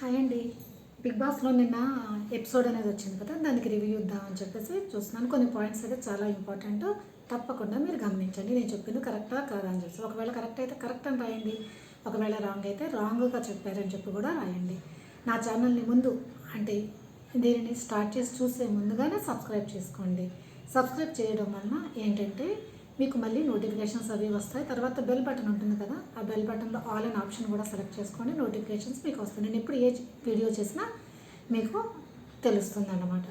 Hi అండి. Big బాస్లో నిన్న ఎపిసోడ్ అనేది వచ్చింది కదా దానికి రివ్యూ ఇద్దామని చెప్పేసి చూస్తున్నాను. కొన్ని పాయింట్స్ అయితే చాలా ఇంపార్టెంట్. తప్పకుండా మీరు గమనించండి. నేను చెప్పింది కరెక్టా కాదా అని చెప్పి ఒకవేళ కరెక్ట్ అయితే కరెక్ట్ అని రాయండి. ఒకవేళ రాంగ్ అయితే రాంగ్గా చెప్పారని చెప్పి కూడా రాయండి. నా ఛానల్ని ముందు అంటే దీనిని స్టార్ట్ చేసి చూసే ముందుగానే సబ్స్క్రైబ్ చేసుకోండి. సబ్స్క్రైబ్ చేయడం వలన ఏంటంటే మీకు మళ్ళీ నోటిఫికేషన్స్ అవి వస్తాయి. తర్వాత బెల్ బటన్ ఉంటుంది కదా ఆ బెల్ బటన్లో ఆల్ అండ్ ఆప్షన్ కూడా సెలెక్ట్ చేసుకోండి నోటిఫికేషన్స్ మీకు వస్తాయి. నేను ఎప్పుడు ఏ వీడియో చేసినా మీకు తెలుస్తుంది అన్నమాట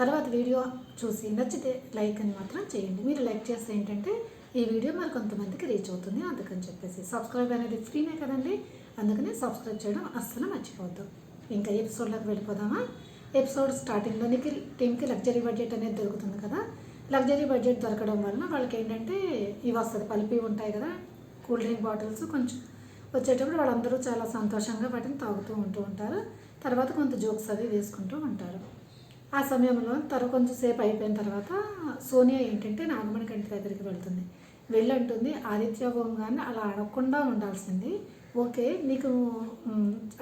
తర్వాత వీడియో చూసి నచ్చితే లైక్ అని మాత్రం చేయండి. మీరు లైక్ చేస్తే ఏంటంటే ఈ వీడియో మరి కొంతమందికి రీచ్ అవుతుంది అందుకని చెప్పేసి. సబ్స్క్రైబ్ అనేది ఫ్రీనే కదండి. అందుకని సబ్స్క్రైబ్ చేయడం అస్సలు మర్చిపోవద్దు. ఇంకా ఎపిసోడ్లోకి వెళ్ళిపోదామా? ఎపిసోడ్ స్టార్టింగ్లో నిఖిల్ టీంకి లగ్జరీ బడ్జెట్ అనేది దొరుకుతుంది కదా. లగ్జరీ బడ్జెట్ దొరకడం వలన వాళ్ళకి ఏంటంటే ఇవి వస్తుంది పలిపి ఉంటాయి కదా కూల్ డ్రింక్ బాటిల్స్ కొంచెం వచ్చేటప్పుడు వాళ్ళందరూ చాలా సంతోషంగా వాటిని తాగుతూ ఉంటూ ఉంటారు. తర్వాత కొంత జోక్స్ అవి వేసుకుంటూ ఉంటారు. ఆ సమయంలో తర్వాత కొంచెం సేపు అయిపోయిన తర్వాత సోనియా ఏంటంటే నాగమణి కంటి దగ్గరికి వెళ్తుంది. వెళ్ళంటుంది ఆదిత్య ఓం గారిని అలా అడగకుండా ఉండాల్సింది. ఓకే నీకు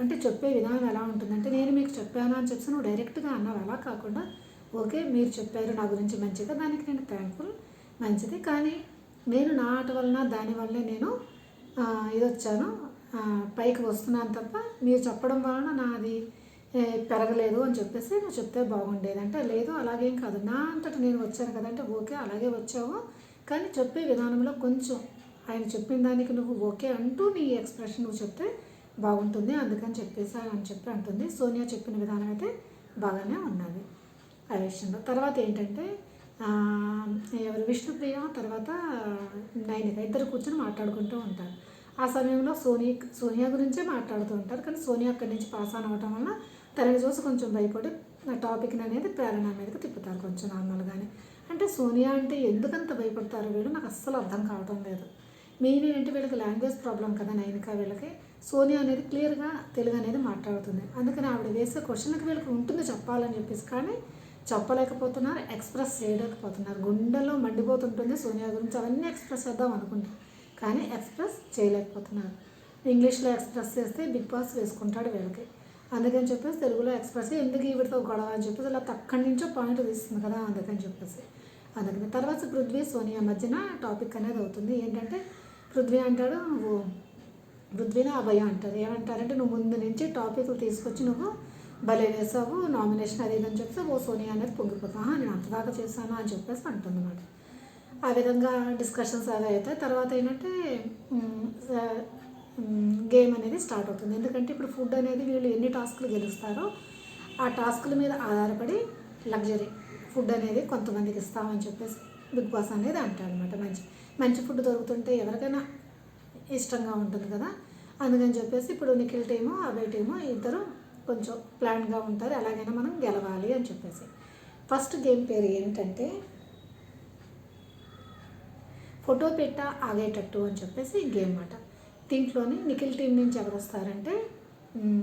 అంటే చెప్పే విధానం ఎలా ఉంటుందంటే నేను మీకు చెప్పాను అని చెప్పి నువ్వు డైరెక్ట్గా అన్నావు. అలా కాకుండా ఓకే మీరు చెప్పారు నా గురించి మంచిగా దానికి నేను థ్యాంక్ఫుల్ మంచిది. కానీ నేను నా ఆట వలన దాని వల్లే నేను ఇది వచ్చాను పైకి వస్తున్నాను తప్ప మీరు చెప్పడం వలన నాది పెరగలేదు అని చెప్పేసి నువ్వు చెప్తే బాగుండేది. అంటే లేదు అలాగేం కాదు. నా అంతట నేను వచ్చాను కదంటే ఓకే అలాగే వచ్చావు. కానీ చెప్పే విధానంలో కొంచెం ఆయన చెప్పిన దానికి నువ్వు ఓకే అంటూ నీ ఎక్స్ప్రెషన్ నువ్వు చెప్తే బాగుంటుంది. అందుకని చెప్పేసి అని చెప్పి అంటుంది. సోనియా చెప్పిన విధానం అయితే బాగానే ఉన్నది. ఆ తర్వాత ఏంటంటే ఎవరు విష్ణుప్రియ తర్వాత నైనిక ఇద్దరు కూర్చొని మాట్లాడుకుంటూ ఉంటారు. ఆ సమయంలో సోని సోనియా గురించే మాట్లాడుతూ ఉంటారు. కానీ సోనియా అక్కడి నుంచి పాస్ ఆన్ అవ్వటం వల్ల తనని చూసి కొంచెం భయపడి ఆ టాపిక్ని అనేది ప్రేరణ మీదకి తిప్పుతారు కొంచెం నార్మల్గానే. అంటే సోనియా అంటే ఎందుకంత భయపడతారు వీళ్ళు నాకు అస్సలు అర్థం కావటం లేదు. మెయిన్ ఏంటంటే వీళ్ళకి లాంగ్వేజ్ ప్రాబ్లం కదా నైనిక వీళ్ళకి. సోనియా అనేది క్లియర్గా తెలుగు అనేది మాట్లాడుతుంది. అందుకని ఆవిడ వేసే క్వశ్చన్కి వీళ్ళకి ఉంటుంది చెప్పాలని చెప్పేసి కానీ చెప్పలేకపోతున్నారు ఎక్స్ప్రెస్ చేయలేకపోతున్నారు. గుండెల్లో మండిపోతుంటుంది సోనియా గురించి. అవన్నీ ఎక్స్ప్రెస్ చేద్దాం అనుకుంటారు కానీ ఎక్స్ప్రెస్ చేయలేకపోతున్నారు. ఇంగ్లీష్లో ఎక్స్ప్రెస్ చేస్తే బిగ్ బాస్ వేసుకుంటాడు వీళ్ళకి. అందుకని చెప్పేసి తెలుగులో ఎక్స్ప్రెస్ ఎందుకు ఈవిడతో గొడవ అని చెప్పేసి ఇలా అక్కడి నుంచో పాయింట్ తీస్తుంది కదా అందుకని చెప్పేసి. అందుకని తర్వాత పృథ్వీ సోనియా మధ్యన టాపిక్ అనేది అవుతుంది. ఏంటంటే పృథ్వీ అంటాడు నువ్వు పృథ్వీని అభయ అంటారు. ఏమంటారంటే నువ్వు ముందు నుంచి టాపిక్లు తీసుకొచ్చి నువ్వు భలే వేసావు నామినేషన్ అది అని చెప్తే ఓ సోనియా అనేది పొంగిపోతా నేను అంతదాకా చేశాను అని చెప్పేసి అంటుంది అనమాట ఆ విధంగా డిస్కషన్స్ అవి అవుతాయి. తర్వాత ఏంటంటే గేమ్ అనేది స్టార్ట్ అవుతుంది. ఎందుకంటే ఇప్పుడు ఫుడ్ అనేది వీళ్ళు ఎన్ని టాస్క్లు గెలుస్తారో ఆ టాస్క్ల మీద ఆధారపడి లగ్జరీ ఫుడ్ అనేది కొంతమందికి ఇస్తామని చెప్పేసి బిగ్ బాస్ అనేది అంటారు అనమాట మంచి మంచి ఫుడ్ దొరుకుతుంటే ఎవరికైనా ఇష్టంగా ఉంటుంది కదా. అందుకని చెప్పేసి ఇప్పుడు నిఖిల్ టీము అభయ్ టీము ఇద్దరు కొంచెం ప్లాన్గా ఉంటారు ఎలాగైనా మనం గెలవాలి అని చెప్పేసి. ఫస్ట్ గేమ్ పేరు ఏంటంటే ఫోటో పెట్ట ఆగేటట్టు అని చెప్పేసి గేమ్ అన్నమాట దీంట్లోని నిఖిల్ టీం నుంచి ఎవరు వస్తారంటే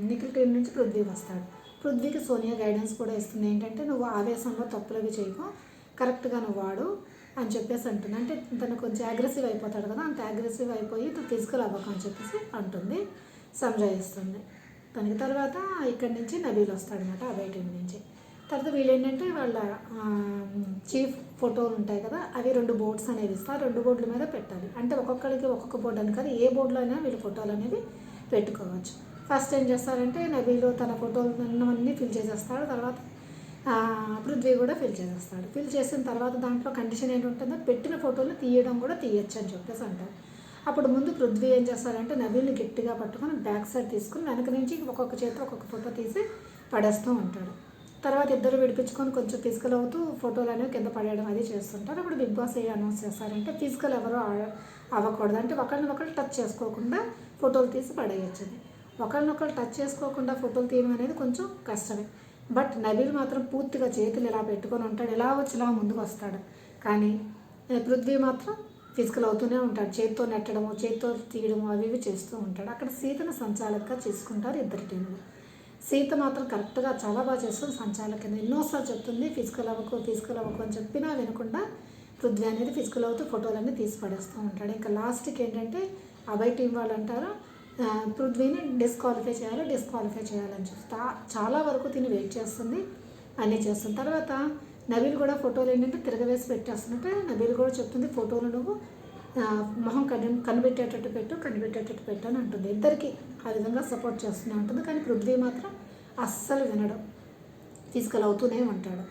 నిఖిల్ టీం నుంచి పృథ్వీ వస్తాడు. పృథ్వీకి సోనియా గైడెన్స్ కూడా ఇస్తుంది. ఏంటంటే నువ్వు ఆవేశంలో తప్పులవి చేయకు కరెక్ట్గా నువ్వు వాడు అని చెప్పేసి అంటుంది. అంటే తను కొంచెం అగ్రెసివ్ అయిపోతాడు కదా అంత అగ్రెసివ్ అయిపోయి తను ఫిజికల్ అవ్వకు అని చెప్పేసి అంటుంది సంజాయిస్తుంది దానికి తర్వాత ఇక్కడి నుంచి నబీలు వస్తాడనమాట ఆ బయట నుంచి. తర్వాత వీళ్ళు ఏంటంటే వాళ్ళ చీఫ్ ఫోటోలు ఉంటాయి కదా అవి రెండు బోర్డ్స్ అనేవి ఇస్తారు. రెండు బోర్డుల మీద పెట్టాలి. అంటే ఒక్కొక్కరికి ఒక్కొక్క బోర్డు అని కాదు ఏ బోర్డులో అయినా వీళ్ళు ఫోటోలు అనేవి పెట్టుకోవచ్చు. ఫస్ట్ ఏం చేస్తారంటే నబీలు తన ఫోటోలు అన్నీ ఫిల్ చేసేస్తాడు. తర్వాత పృథ్వీ కూడా ఫిల్ చేసేస్తాడు. ఫిల్ చేసిన తర్వాత దాంట్లో కండిషన్ ఏంటి ఉంటుందో పెట్టిన ఫోటోలు తీయడం కూడా తీయచ్చు అని చెప్పేసి అంటారు. అప్పుడు ముందు పృథ్వీ ఏం చేస్తారంటే నవీల్ని గట్టిగా పట్టుకొని బ్యాక్ సైడ్ తీసుకుని వెనక నుంచి ఒక్కొక్క చేతిలో ఒక్కొక్క ఫోటో తీసి పడేస్తూ ఉంటాడు. తర్వాత ఇద్దరు విడిపించుకొని కొంచెం ఫిజికల్ అవుతూ ఫోటోలు అనేవి కింద పడేయడం అది చేస్తుంటారు. అప్పుడు బిగ్ బాస్ ఏ అనౌన్స్ చేస్తారంటే ఫిజికల్ ఎవరు అవ్వకూడదు. అంటే ఒకరిని ఒకరు టచ్ చేసుకోకుండా ఫోటోలు తీసి పడేయచ్చు ఒకరినొకరు టచ్ చేసుకోకుండా ఫోటోలు తీయడం అనేది కొంచెం కష్టమే. బట్ నబీల్ మాత్రం పూర్తిగా చేతులు ఇలా పెట్టుకొని ఉంటాడు. ఎలా వచ్చి ఇలా ముందుకు వస్తాడు. కానీ పృథ్వీ మాత్రం ఫిజికల్ అవుతూనే ఉంటాడు. చేతితో నెట్టడము చేతితో తీయడము అవి ఇవి చేస్తూ ఉంటాడు. అక్కడ సీతను సంచాలకగా చేసుకుంటారు ఇద్దరు టీంలు సీత మాత్రం కరెక్ట్గా చాలా బాగా చేస్తుంది సంచాలక కింద. ఎన్నోసార్లు చెప్తుంది ఫిజికల్ అవ్వకు ఫిజికల్ అవ్వకు అని చెప్పినా వినకుండా పృథ్వీ అనేది ఫిజికల్ అవుతూ ఫోటోలన్నీ తీసి పడేస్తూ ఉంటాడు. ఇంకా లాస్ట్కి ఏంటంటే అభయ్ టీం వాళ్ళు అంటారు పృథ్వీని డిస్క్వాలిఫై చేయాలి డిస్క్వాలిఫై చేయాలని చూస్తా చాలా వరకు తిని వెయిట్ చేస్తుంది అన్నీ చేస్తుంది. తర్వాత నబీల్ కూడా ఫోటోలు ఏంటంటే తిరగవేసి పెట్టేస్తున్నట్టు నబీల్ కూడా చెప్తుంది ఫోటోలు నువ్వు మొహం కని కనిపెట్టేటట్టు పెట్టు కనిపెట్టేటట్టు పెట్టు అని అంటుంది. ఇద్దరికి ఆ విధంగా సపోర్ట్ చేస్తూనే ఉంటుంది. కానీ పృథ్వీ మాత్రం అస్సలు వినడం తీసుకెళ్ళవుతూనే అవుతూనే ఉంటాడు.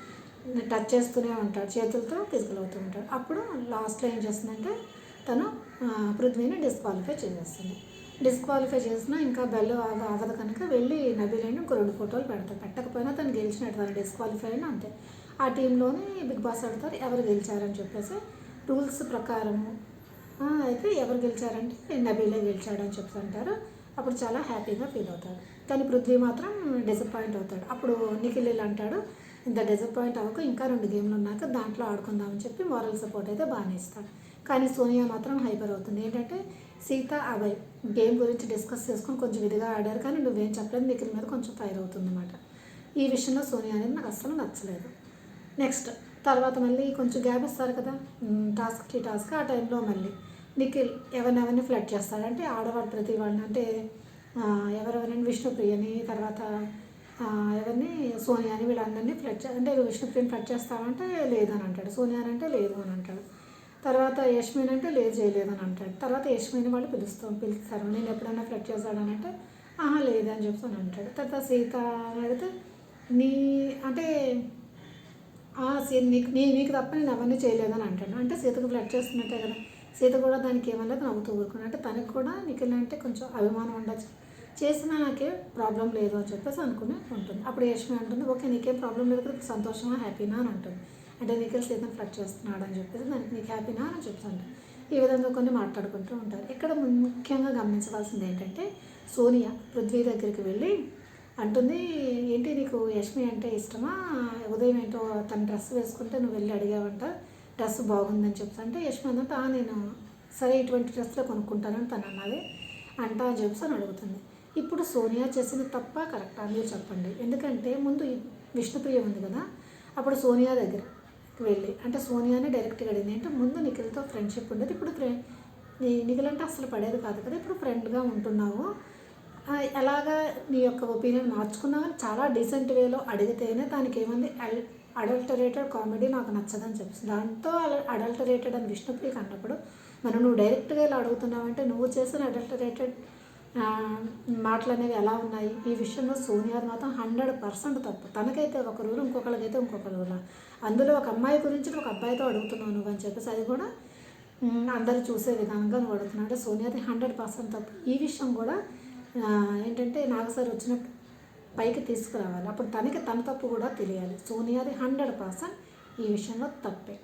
టచ్ చేస్తూనే ఉంటాడు చేతులతో తీసుకెళ్ళవుతూ అవుతూ ఉంటాడు. అప్పుడు లాస్ట్లో ఏం చేస్తుందంటే తను పృథ్వీని డిస్క్వాలిఫై చేసేస్తుంది. డిస్క్వాలిఫై చేసినా ఇంకా బెల్ అవ్వదు కనుక వెళ్ళి నబీలైన ఇంకో రెండు ఫోటోలు పెడతాడు పెట్టకపోయినా తను గెలిచినట్టు తను డిస్క్వాలిఫై అయినా అంతే. ఆ టీంలోనే బిగ్ బాస్ ఆడతారు ఎవరు గెలిచారని చెప్పేసి రూల్స్ ప్రకారము. అయితే ఎవరు గెలిచారంటే నబీలే గెలిచాడని చెప్తుంటారు అప్పుడు చాలా హ్యాపీగా ఫీల్ అవుతాడు కానీ పృథ్వీ మాత్రం డిసప్పాయింట్ అవుతాడు. అప్పుడు నిఖిల్ అంటాడు ఇంత డిసప్పాయింట్ అవ్వక ఇంకా రెండు గేమ్లు ఉన్నాక దాంట్లో ఆడుకుందామని చెప్పి మారల్ సపోర్ట్ అయితే బాగానే ఇస్తాడు. కానీ సోనియా మాత్రం హైపర్ అవుతుంది. ఏంటంటే సీత అభయ్ గేమ్ గురించి డిస్కస్ చేసుకొని కొంచెం ఇదిగా ఆడారు కానీ నువ్వేం చెప్పలేదు నిఖిల్ మీద కొంచెం ఫైర్ అవుతుంది అనమాట ఈ విషయంలో సోనియా అనేది నాకు అస్సలు నచ్చలేదు. నెక్స్ట్ తర్వాత మళ్ళీ కొంచెం గ్యాప్ ఇస్తారు కదా టాస్క్ టాస్క్కి టాస్క్ ఆ టైంలో మళ్ళీ నిఖిల్ ఎవరినెవరిని ఫ్లడ్ చేస్తాడంటే ఆడవాళ్ళు ప్రతి వాళ్ళని అంటే ఎవరెవరిని? విష్ణుప్రియని తర్వాత ఎవరిని? సోనియాని వీళ్ళందరినీ ఫ్లడ్ చే అంటే విష్ణుప్రియని ఫ్లడ్ చేస్తావంటే లేదని అంటాడు సోనియాని అంటే లేదు అని అంటాడు. తర్వాత యష్మిన్ అంటే లేదు చేయలేదని అంటాడు. తర్వాత యష్మిని వాళ్ళు పిలుస్తాం పిలుస్తారు. నేను ఎప్పుడైనా ఫ్లడ్ చేస్తాడనంటే ఆహా లేదని చెప్తాను అంటాడు. తర్వాత సీత అని అడిగితే నీ అంటే నీకు నీ నీకు తప్ప నేను అవన్నీ చేయలేదని అంటాడు. అంటే సీతకు బ్లడ్ చేస్తున్నట్టే కదా. సీత కూడా దానికి ఏమనలేదు నవ్వుతూ ఊరుకున్నా అంటే తనకు కూడా నిఖిల్ అంటే కొంచెం అభిమానం ఉండొచ్చు. చేసినా నాకే ప్రాబ్లం లేదు అని చెప్పేసి అనుకుని ఉంటుంది. అప్పుడు యశ్మి అంటుంది ఓకే నీకేం ప్రాబ్లం లేదు కదా సంతోషమా హ్యాపీనా అని అంటుంది. అంటే నిఖిల్ సీతను ఫ్లట్ చేస్తున్నాడు అని చెప్పేసి దానికి నీకు హ్యాపీనా అని చెప్తాను ఈ విధంగా కొన్ని మాట్లాడుకుంటూ ఉంటారు. ఇక్కడ ముఖ్యంగా గమనించవలసింది ఏంటంటే సోనియా పృథ్వీ దగ్గరికి వెళ్ళి అంటుంది ఏంటి నీకు యష్మి అంటే ఇష్టమా? ఉదయం ఏంటో తన డ్రెస్ వేసుకుంటే నువ్వు వెళ్ళి అడిగావంట డ్రెస్ బాగుందని చెప్తా అంటే యష్మి అందంటే నేను సరే ఇటువంటి డ్రెస్లో కొనుక్కుంటానని తను అన్నది అంటా అని చెప్పేసి అని అడుగుతుంది. ఇప్పుడు సోనియా చేసిన తప్ప కరెక్ట్ అని చెప్పండి. ఎందుకంటే ముందు విష్ణుప్రియ ఉంది కదా అప్పుడు సోనియా దగ్గర వెళ్ళి అంటే సోనియానే డైరెక్ట్గా అడిగింది. అంటే ముందు నిఖిల్తో ఫ్రెండ్షిప్ ఉండేది ఇప్పుడు ఫ్రెండ్ నిఖిల్ అంటే అసలు పడేది కాదు కదా ఇప్పుడు ఫ్రెండ్గా ఉంటున్నావు ఎలాగా నీ యొక్క ఒపీనియన్ మార్చుకున్నావని చాలా డీసెంట్ వేలో అడిగితేనే దానికి ఏమంది అల్ అడల్టరేటెడ్ కామెడీ నాకు నచ్చదని చెప్పి దాంతో అడల్టరేటెడ్ అని విష్ణుప్రియకి అన్నప్పుడు మనం నువ్వు డైరెక్ట్గా ఇలా అడుగుతున్నావంటే నువ్వు చేసిన అడల్టరేటెడ్ మాటలు అనేవి ఎలా ఉన్నాయి? ఈ విషయంలో సోనియా మాత్రం హండ్రెడ్ పర్సెంట్ తప్పు. తనకైతే ఒక రూల్ ఇంకొకరికైతే ఇంకొక రూల్ అందులో ఒక అమ్మాయి గురించి ఒక అబ్బాయితో అడుగుతున్నావు నువ్వు అని చెప్పేసి అది కూడా అందరు అందరూ చూసే విధంగా నువ్వు అడుగుతున్నావు. అంటే సోనియాది హండ్రెడ్ పర్సెంట్ తప్పు. ఈ విషయం కూడా ఏంటంటే నాగసారి వచ్చినప్పుడు పైకి తీసుకురావాలి. అప్పుడు తనకి తన తప్పు కూడా తెలియాలి. సోనియాది హండ్రెడ్ పర్సెంట్ ఈ విషయంలో తప్పే.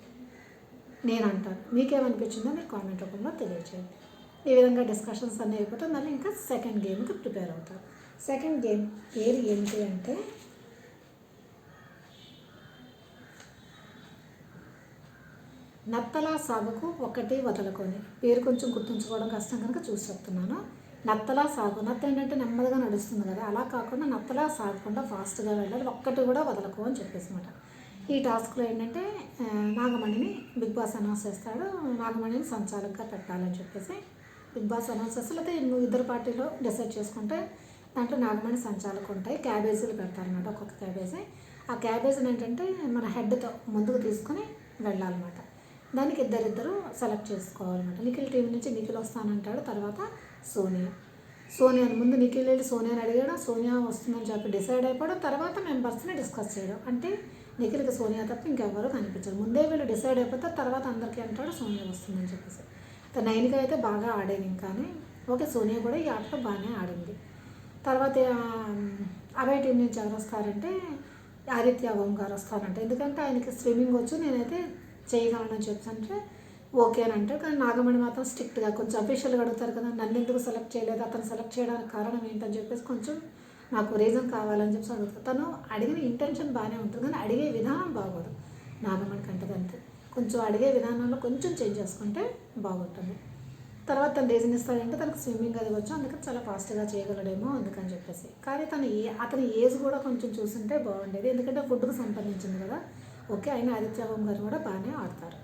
నేను అంటాను మీకేమనిపించిందో మీరు కామెంట్ రూపంలో తెలియచేయండి. ఈ విధంగా డిస్కషన్స్ అన్నీ అయిపోతే మళ్ళీ ఇంకా సెకండ్ గేమ్కి ప్రిపేర్ అవుతారు సెకండ్ గేమ్ ఏది ఏంటి అంటే నత్తల సాగుకు ఒకటి వదలకొని. పేరు కొంచెం గుర్తుంచుకోవడం కష్టం కనుక చూసి చెప్తున్నాను. నత్తలా సాగు. నత్త ఏంటంటే నెమ్మదిగా నడుస్తుంది కదా. అలా కాకుండా నత్తలా సాగకుండా ఫాస్ట్గా వెళ్ళాలి. ఒక్కటి కూడా వదలకు అని చెప్పేసి అనమాట ఈ టాస్క్లో ఏంటంటే నాగమణిని బిగ్ బాస్ అనౌన్స్ చేస్తాడు. నాగమణిని సంచాలకుగా పెట్టాలని చెప్పేసి బిగ్ బాస్ అనౌన్స్ చేస్తే లేకపోతే నువ్వు ఇద్దరు పార్టీలో డిసైడ్ చేసుకుంటే దాంట్లో నాగమణి సంచాలకు ఉంటాయి. క్యాబేజీలు పెడతారనమాట ఒక్కొక్క క్యాబేజీ. ఆ క్యాబేజీని ఏంటంటే మన హెడ్తో ముందుకు తీసుకొని వెళ్ళాలన్నమాట. దానికి ఇద్దరిద్దరు సెలెక్ట్ చేసుకోవాలన్నమాట. నిఖిల్ టీం నుంచి నిఖిల్ వస్తానంటాడు తర్వాత సోనియా. సోనియాని ముందు నిఖిల్ వెళ్ళి సోనియాని అడిగాడు సోనియా వస్తుందని చెప్పి డిసైడ్ అయిపోవడం తర్వాత మెంబర్స్ని డిస్కస్ చేయడం. అంటే నిఖిల్కి సోనియా తప్ప ఇంకెవ్వరూ కనిపించరు. ముందే వీళ్ళు డిసైడ్ అయిపోతే తర్వాత అందరికీ అంటాడు సోనియా వస్తుందని చెప్పేసి. నైన్గా అయితే బాగా ఆడాను ఇంకానే ఓకే సోనియా కూడా ఈ ఆటలో బాగానే ఆడింది. తర్వాత అవే టీం నుంచి ఎవరు వస్తారంటే ఆదిత్య ఓం గారు వస్తారంట. ఎందుకంటే ఆయనకి స్విమ్మింగ్ వచ్చు నేనైతే చేయగలను చెప్పి అంటే ఓకే అని అంటే కానీ నాగమణి మాత్రం స్ట్రిక్ట్గా కొంచెం అఫీషియల్గా అడుగుతారు కదా నన్ను ఎందుకు సెలెక్ట్ చేయలేదు అతను సెలెక్ట్ చేయడానికి కారణం ఏంటని చెప్పేసి కొంచెం నాకు రీజన్ కావాలని చెప్పి అడుగుతారు. తను అడిగిన ఇంటెన్షన్ బాగానే ఉంటుంది కానీ అడిగే విధానం బాగోదు. నాగమణి కంటదంతే కొంచెం అడిగే విధానంలో కొంచెం చేంజ్ చేసుకుంటే బాగుంటుంది. తర్వాత తను రీజన్ ఇస్తాడంటే తనకు స్విమ్మింగ్ అది వచ్చు అందుకని చాలా ఫాస్ట్గా చేయగలడేమో అందుకని చెప్పేసి. కానీ తను ఏ అతని ఏజ్ కూడా కొంచెం చూసుంటే బాగుండేది. ఎందుకంటే ఫుడ్కు సంబంధించింది కదా. ఓకే ఆయన ఆదిత్య గారు కూడా బాగానే ఆడతారు.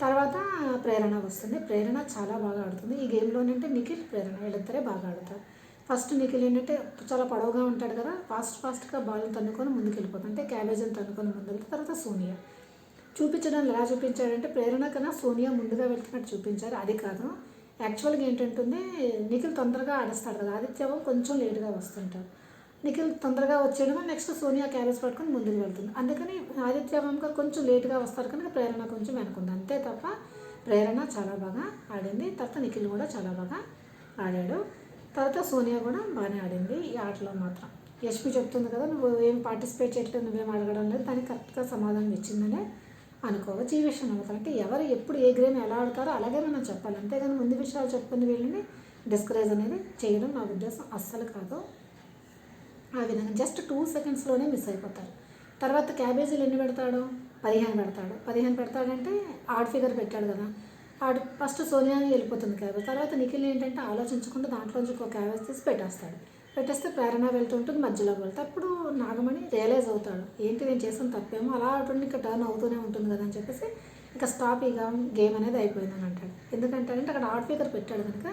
తర్వాత ప్రేరణ వస్తుంది. ప్రేరణ చాలా బాగా ఆడుతుంది. ఈ గేమ్లో ఏంటంటే నిఖిల్ ప్రేరణ వీళ్ళిద్దరే బాగా ఆడతారు. ఫస్ట్ నిఖిల్ ఏంటంటే చాలా పొడవుగా ఉంటాడు కదా ఫాస్ట్ ఫాస్ట్గా బాల్ని తన్నుకొని ముందుకు వెళ్ళిపోతాడు అంటే క్యాబేజీని తన్నుకొని ముందు వెళ్తే తర్వాత సోనియా. చూపించడం ఎలా చూపించాడంటే ప్రేరణ కన్నా సోనియా ముందుగా వెళ్తున్నట్టు చూపించారు. అది కాదు. యాక్చువల్గా ఏంటంటుంది నిఖిల్ తొందరగా ఆడేస్తాడు కదా ఆదిత్యవం కొంచెం లేటుగా వస్తుంటాడు. నిఖిల్ తొందరగా వచ్చేయడం నెక్స్ట్ సోనియా క్యారెస్ పట్టుకొని ముందుకు వెళ్తుంది. అందుకని ఆదిత్య వంక కొంచెం లేటుగా వస్తారు కనుక ప్రేరణ కొంచెం వెనుకుంది అంతే తప్ప ప్రేరణ చాలా బాగా ఆడింది. తర్వాత నిఖిల్ కూడా చాలా బాగా ఆడాడు. తర్వాత సోనియా కూడా బాగానే ఆడింది ఈ ఆటలో మాత్రం. యశ్మి చెప్తుంది కదా నువ్వు ఏం పార్టిసిపేట్ చేయట్లేదు నువ్వేం అడగడం లేదు. దానికి కరెక్ట్గా సమాధానం ఇచ్చిందనే అనుకోవచ్చు. ఈ విషయం అవుతారు అంటే ఎవరు ఎప్పుడు ఏ గేమ్ ఎలా ఆడతారో అలాగే మనం చెప్పాలి. అంతేగాని ముందు విషయాలు చెప్పుకుని వీళ్ళని డిస్కరేజ్ అనేది చేయడం నా ఉద్దేశం. అస్సలు కాదు. ఆ విధంగా. జస్ట్ టూ సెకండ్స్లోనే మిస్ అయిపోతారు. తర్వాత క్యాబేజీలు ఎన్ని పెడతాడు? పదిహేను పెడతాడు. పదిహేను పెడతాడంటే ఆడ్ ఫిగర్ పెట్టాడు కదా. ఆడు ఫస్ట్ సోనియాని వెళ్ళిపోతుంది క్యాబేజ్. తర్వాత నిఖిల్ ఏంటంటే ఆలోచించకుండా దాంట్లోంచి ఒక క్యాబేజ్ తీసి పెట్టేస్తాడు. పెట్టేస్తే ప్రేరణ వెళ్తుంటుంది మధ్యలో వెళ్తే. అప్పుడు నాగమణి రియలైజ్ అవుతాడు. ఏంటి నేను చేసిన తప్పేమో అలా అటువంటి ఇంకా టర్న్ అవుతూనే ఉంటుంది కదా అని చెప్పేసి ఇంకా స్టాప్ ఇక గేమ్ అనేది అయిపోయిందని అంటాడు. ఎందుకంటే అంటే అక్కడ ఆడ్ ఫిగర్ పెట్టాడు కనుక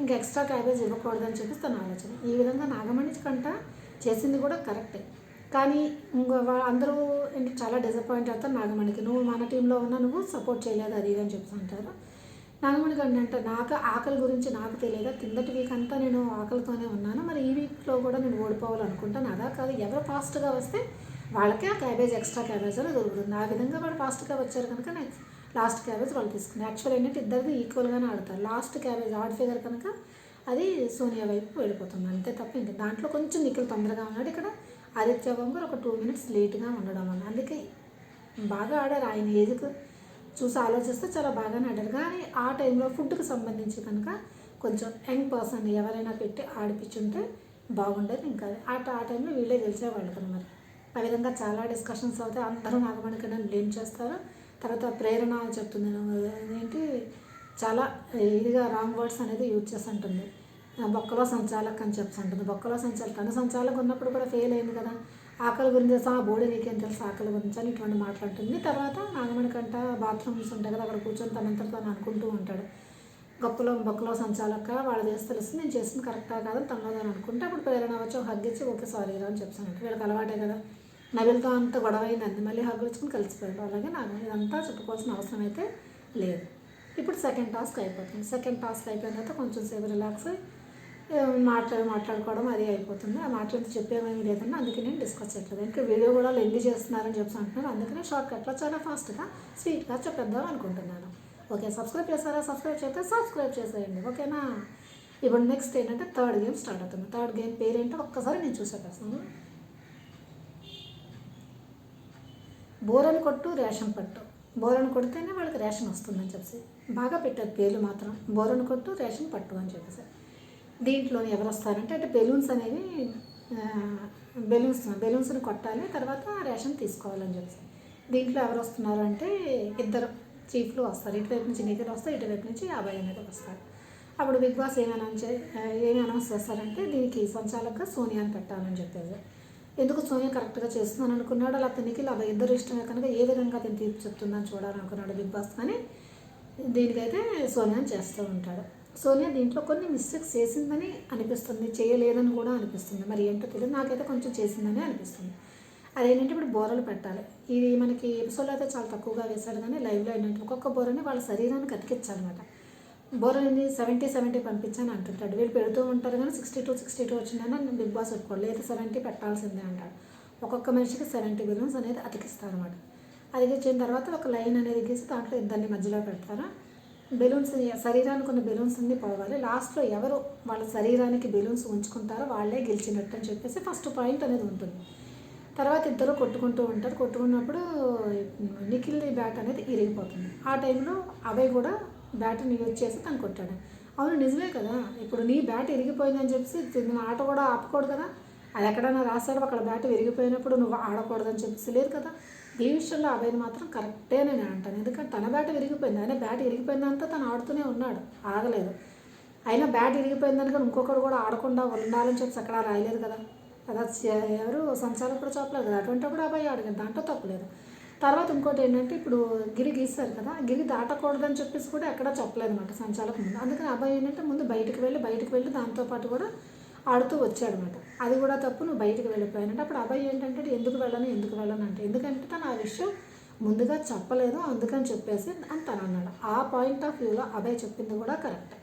ఇంకా ఎక్స్ట్రా క్యాబేజ్ ఇవ్వకూడదని చెప్పేసి తన ఆలోచన. ఈ విధంగా నాగమణి కంట చేసింది కూడా కరెక్టే. కానీ ఇంకో అందరూ ఏంటి చాలా డిసప్పాయింట్ అవుతారు. నాగమణికి నువ్వు మన టీంలో ఉన్నా నువ్వు సపోర్ట్ చేయలేదు అది ఇది అని చెప్తుంటారు అంటారు. నాగమణి అంటే నాకు ఆకలి గురించి నాకు తెలియదు. కిందటి వీక్ అంతా నేను ఆకలితోనే ఉన్నాను. మరి ఈ వీక్లో కూడా నేను ఓడిపోవాలనుకుంటాను అదా కాదు ఎవరు ఫాస్ట్గా వస్తే వాళ్ళకే ఆ క్యాబేజ్ ఎక్స్ట్రా క్యాబేజ్ అని దొరుకుతుంది. ఆ విధంగా వాళ్ళు ఫాస్ట్గా వచ్చారు కనుక నెక్స్ట్ లాస్ట్ క్యాబేజ్ వాళ్ళు తీసుకున్నారు యాక్చువల్ ఏంటంటే ఇద్దరిది ఈక్వల్గానే ఆడతారు. లాస్ట్ క్యాబేజ్ ఆడ్ ఫిగర్ కనుక అది సోనియా వైపు వెళ్ళిపోతుంది. అంతే తప్ప ఇంకా దాంట్లో కొంచెం నిఖిల్ తొందరగా ఉన్నాడు. ఇక్కడ ఆదిత్య గారు ఒక టూ మినిట్స్ లేట్గా ఉండడం వల్ల. అందుకే బాగా ఆడారు. ఆయన ఏజ్కి చూసి ఆలోచిస్తే చాలా బాగానే ఆడారు. కానీ ఆ టైంలో ఫుడ్కి సంబంధించి కనుక కొంచెం యంగ్ పర్సన్ ఎవరైనా పెట్టి ఆడిపించుంటే బాగుండేది. ఇంకా ఆ ఆ టైంలో వీళ్ళే గెలిచేవాళ్ళు కదా మరి. ఆ విధంగా చాలా డిస్కషన్స్ అవుతాయి. అందరూ నాగమణికన్నా బ్లేమ్ చేస్తారు. తర్వాత ప్రేరణ చెప్తుంది ఏంటి చాలా ఇదిగా రాంగ్ వర్డ్స్ అనేది యూజ్ చేసి ఉంటుంది బొక్కలో సంచాలక్ అని చెప్పి ఉంటుంది బొక్కలో సంచాలక్ తన సంచాలక్ ఉన్నప్పుడు కూడా ఫెయిల్ అయింది కదా. ఆకలి గురించి తెలుసా? ఆ బోడీ నీకేం తెలుసు? ఆకలి గురించి అని ఇటువంటి మాట్లాడుతుంది. తర్వాత నాగమణికంట బాత్రూమ్స్ ఉంటాయి కదా అక్కడ కూర్చొని తనంతా తను అనుకుంటూ ఉంటాడు. గొప్పలో బొక్కలో సంచాలక వాళ్ళు చేసి తెలుసు నేను చేసింది కరెక్టా కాదని తనలో నేను అనుకుంటే అప్పుడు ప్రేరణ వచ్చి ఒక ఓకే సారీ అని చెప్తాను వీళ్ళకి అలవాటే కదా. నవిలతో అంత గొడవ అయింది మళ్ళీ హగ్గులుచుకుని కలిసిపోయాడు. అలాగే నాకు ఇదంతా చెప్పుకోవాల్సిన అవసరం అయితే లేదు. ఇప్పుడు సెకండ్ టాస్క్ అయిపోతుంది. సెకండ్ టాస్క్ అయిపోయిన తర్వాత కొంచెం సేపు రిలాక్స్ మాట్లాడి మాట్లాడుకోవడం అది అయిపోతుంది. ఆ మాట్లాడితే చెప్పేమేమి లేదన్నా అందుకే నేను డిస్కస్ చేయట్లేదు. ఇంకా వీడియో కూడా లెండి చేస్తున్నారని చెప్పి అంటున్నారు. అందుకనే షార్ట్ కట్లో చాలా ఫాస్ట్గా స్వీట్గా చెప్పేద్దాం అనుకుంటున్నాను. ఓకే సబ్స్క్రైబ్ చేస్తారా సబ్స్క్రైబ్ చేస్తే సబ్స్క్రైబ్ చేసేయండి. ఓకేనా ఇప్పుడు నెక్స్ట్ ఏంటంటే థర్డ్ గేమ్ స్టార్ట్ అవుతుంది. థర్డ్ గేమ్ పేరేంటో ఒక్కసారి నేను చూసేస్తాను బోరని కొట్టు రేషన్ పట్టు. బోరని కొడితేనే వాళ్ళకి రేషన్ వస్తుందని చెప్పేసి. బాగా పెట్టారు పేర్లు మాత్రం. బోరను కొట్టు రేషన్ పట్టు అని చెప్పేసి. దీంట్లో ఎవరు వస్తారంటే అంటే బెలూన్స్ అనేవి బెలూన్స్ బెలూన్స్ని కొట్టాలి తర్వాత రేషన్ తీసుకోవాలని చెప్పేసి. దీంట్లో ఎవరు వస్తున్నారు అంటే ఇద్దరు చీఫ్లు వస్తారు. ఇటువైపు నుంచి నిఖిల్ వస్తారు ఇటువైపు నుంచి అభయ్ అనేది వస్తారు అప్పుడు బిగ్ బాస్ ఏమి అనౌన్స్ ఏమి అనౌన్స్ చేస్తారంటే దీనికి సంచాలక సోనియాని పెట్టాలని చెప్పేసి. ఎందుకు సోనియా కరెక్ట్గా చేస్తున్నాను అనుకున్నాడు? అలా అతనికి ఇలా ఇద్దరు ఇష్టమే కనుక ఏ విధంగా అతను తీర్పు చెప్తుందని చూడాలనుకున్నాడు బిగ్ బాస్? కానీ దీనికైతే సోనియా చేస్తూ ఉంటాడు. సోనియా దీంట్లో కొన్ని మిస్టేక్స్ చేసిందని అనిపిస్తుంది. చేయలేదని కూడా అనిపిస్తుంది. మరి ఏంటో తెలియదు నాకైతే కొంచెం చేసిందని అనిపిస్తుంది. అదేంటంటే ఇప్పుడు బోరలు పెట్టాలి. ఇది మనకి ఎపిసోడ్లో అయితే చాలా తక్కువగా వేశాడు కానీ లైవ్లో ఏంటంటే ఒక్కొక్క బోరని వాళ్ళ శరీరానికి అతికించాలన్నమాట. బోరని సెవెంటీ సెవెంటీ పంపించని అంటుంటాడు. వీళ్ళు పెడుతూ ఉంటారు కానీ సిక్స్టీ టూ సిక్స్టీ టూ వచ్చిందని బిగ్ బాస్ ఒప్పుకోడు. లేదా సెవెంటీ పెట్టాల్సిందే అంటాడు. ఒక్కొక్క మనిషికి సెవెంటీ బిలియన్స్ అనేది అతికిస్తారు అది అతికించిన తర్వాత ఒక లైన్ అనేది గీసి దాంట్లో ఇద్దరిని మధ్యలో పెడతారు? బెలూన్స్ శరీరానికి ఉన్న బెలూన్స్ అన్ని పోవాలి. లాస్ట్లో ఎవరు వాళ్ళ శరీరానికి బెలూన్స్ ఉంచుకుంటారో వాళ్ళే గెలిచినట్టు అని చెప్పేసి ఫస్ట్ పాయింట్ అనేది ఉంటుంది. తర్వాత ఇద్దరు కొట్టుకుంటూ ఉంటారు. కొట్టుకున్నప్పుడు నిఖిల్ది బ్యాట్ అనేది ఇరిగిపోతుంది. ఆ టైంలో అభయ్ కూడా బ్యాట్ని యూజ్ చేసి తను కొట్టాడు. అవును నిజమే కదా. ఇప్పుడు నీ బ్యాట్ ఇరిగిపోయిందని చెప్పేసి నేను ఆట కూడా ఆపకూడదు కదా. అది ఎక్కడైనా రాశాడు అక్కడ బ్యాట్ విరిగిపోయినప్పుడు నువ్వు ఆడకూడదని చెప్పేసి లేదు కదా. ఈ విషయంలో మాత్రం కరెక్టే నేను అంటాను. ఎందుకంటే తన బ్యాట్ విరిగిపోయింది. ఆయన బ్యాట్ విరిగిపోయిందంతా తను ఆడుతూనే ఉన్నాడు. ఆగలేదు అయినా బ్యాట్ విరిగిపోయిందని కానీ ఇంకొకరు కూడా ఆడకుండా ఉండాలని చెప్పి అక్కడ రాయలేదు కదా. కదా ఎవరు? సంచాలకుడు చెప్పలేదు కదా. అటువంటిప్పుడు అబ్బాయి అడిగారు దాంట్లో తప్పలేదు తర్వాత ఇంకోటి ఏంటంటే ఇప్పుడు గిరి గీస్తారు కదా. గిరి దాటకూడదని చెప్పేసి కూడా ఎక్కడా చెప్పలేదు అనమాట సంచాలకు ముందు. అందుకని అబ్బాయి ఏంటంటే ముందు బయటకు వెళ్ళి బయటకు వెళ్ళి దాంతోపాటు కూడా ఆడుతూ వచ్చాడనమాట. అది కూడా తప్పు నువ్వు బయటకు వెళ్ళిపోయానంటే అప్పుడు అబ్బాయి ఏంటంటే ఎందుకు వెళ్ళను ఎందుకు వెళ్ళను అంటే. ఎందుకంటే తను ఆ విషయం ముందుగా చెప్పలేదు అందుకని చెప్పేసి అని తను అన్నాడు. ఆ పాయింట్ ఆఫ్ వ్యూలో అబ్బాయి చెప్పింది కూడా కరెక్ట్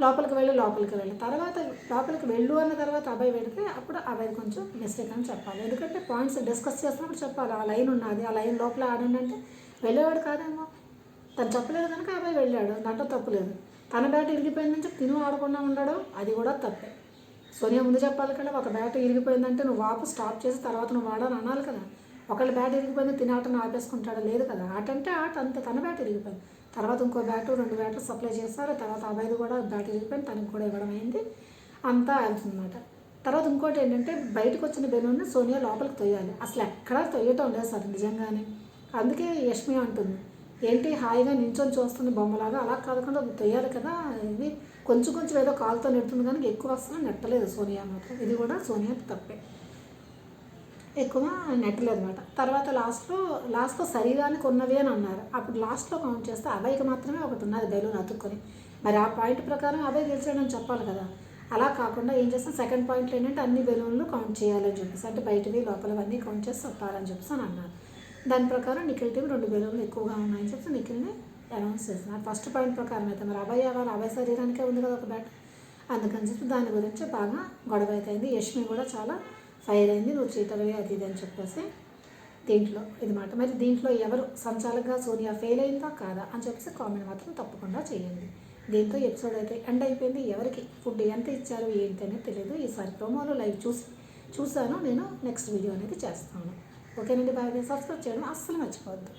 లోపలికి వెళ్ళి లోపలికి వెళ్ళి. తర్వాత లోపలికి వెళ్ళు అన్న తర్వాత అబ్బాయి వెళితే అప్పుడు అబ్బాయి కొంచెం మిస్టేక్ అని చెప్పాలి. ఎందుకంటే పాయింట్స్ డిస్కస్ చేస్తున్నప్పుడు చెప్పాలి ఆ లైన్ ఉన్నది ఆ లైన్ లోపల ఆడండి అంటే. వెళ్ళేవాడు కాదేమో? తను చెప్పలేదు కనుక అబ్బాయి వెళ్ళాడు. దాంట్లో తప్పులేదు తన బ్యాట్ ఇరిగిపోయిందని చెప్పి తిను ఆడకుండా ఉండడం అది కూడా తప్పే. సోనియా ముందు చెప్పాలి కదా ఒక బ్యాట్ ఇరిగిపోయిందంటే నువ్వు వాపు స్టాప్ చేసి తర్వాత నువ్వు ఆడని అనాలి కదా. ఒకళ్ళు బ్యాట్ ఇరిగిపోయింది తిని ఆటను ఆపేసుకుంటాడు లేదు కదా. ఆట అంటే ఆట అంతే. తన బ్యాట్ ఇరిగిపోయింది. తర్వాత ఇంకో బ్యాటు రెండు బ్యాట్లు సప్లై చేస్తారు తర్వాత అబ్బాయిది కూడా బ్యాట్ ఇరిగిపోయింది తనకు కూడా ఇవ్వడం అయింది. అంతా వెళ్తుందన్నమాట. తర్వాత ఇంకోటి ఏంటంటే బయటకు వచ్చిన బెలూన్ని సోనియా లోపలికి తొయ్యాలి. అసలు ఎక్కడా తొయ్యటం లేదు సార్ నిజంగానే. అందుకే యష్మి అంటుంది ఏంటి హాయిగా నించొని చూస్తుంది బొమ్మలాగా అలా కాకుండా తొయ్యాలి కదా ఇది కొంచెం కొంచెం ఏదో కాలుతో నెడుతుంది కానీ ఎక్కువ అసలు నెట్టలేదు సోనియా మాత్రం. ఇది కూడా సోనియా తప్పే. ఎక్కువ నెట్టలేదు అనమాట తర్వాత లాస్ట్లో లాస్ట్లో శరీరానికి ఉన్నవి అని అన్నారు. అప్పుడు లాస్ట్లో కౌంట్ చేస్తే అబ్బాయికి మాత్రమే ఒకటి ఉన్నది బెలూన్ అతుక్కొని. మరి ఆ పాయింట్ ప్రకారం అబ్బాయి గెలిచాడని చెప్పాలి కదా. అలా కాకుండా ఏం చేస్తాం? సెకండ్ పాయింట్లో ఏంటంటే అన్ని బెలూన్లు కౌంట్ చేయాలని చెప్పేసి అంటే బయటవి లోపలవన్నీ కౌంట్ చేసి చెప్పాలని చెప్పేసి అని అన్నారు. దాని ప్రకారం నిఖిల్ టీం రెండు బెలూన్లు ఎక్కువగా ఉన్నాయని చెప్పి నిఖిల్ని అనౌన్స్ చేస్తున్నారు. ఫస్ట్ పాయింట్ ప్రకారం అయితే మరి అభయ వాళ్ళ అబ్బాయి శరీరానికే ఉంది కదా ఒక బ్యాట్ అందుకని చెప్పి దాని గురించి బాగా గొడవ అయితే అయింది యష్మి కూడా చాలా ఫైర్ అయింది. నువ్వు చీటర్వే అది ఇది అని చెప్పేసి దీంట్లో ఇది మాట. మరి దీంట్లో ఎవరు సంచాలకుగా సోనియా ఫెయిల్ అయిందా కాదా అని చెప్పేసి కామెంట్ మాత్రం తప్పకుండా చేయండి. దీంతో ఎపిసోడ్ అయితే ఎండ్ అయిపోయింది. ఎవరికి ఫుడ్ ఎంత ఇచ్చారు ఏంటి అనేది తెలియదు. ఈసారి ప్రోమోలో లైవ్ చూసి చూశాను. నేను నెక్స్ట్ వీడియో అనేది చేస్తాను. ఓకేనండి బాయ్ సబ్స్క్రైబ్ చేయడం అస్సలు మర్చిపోవద్దు.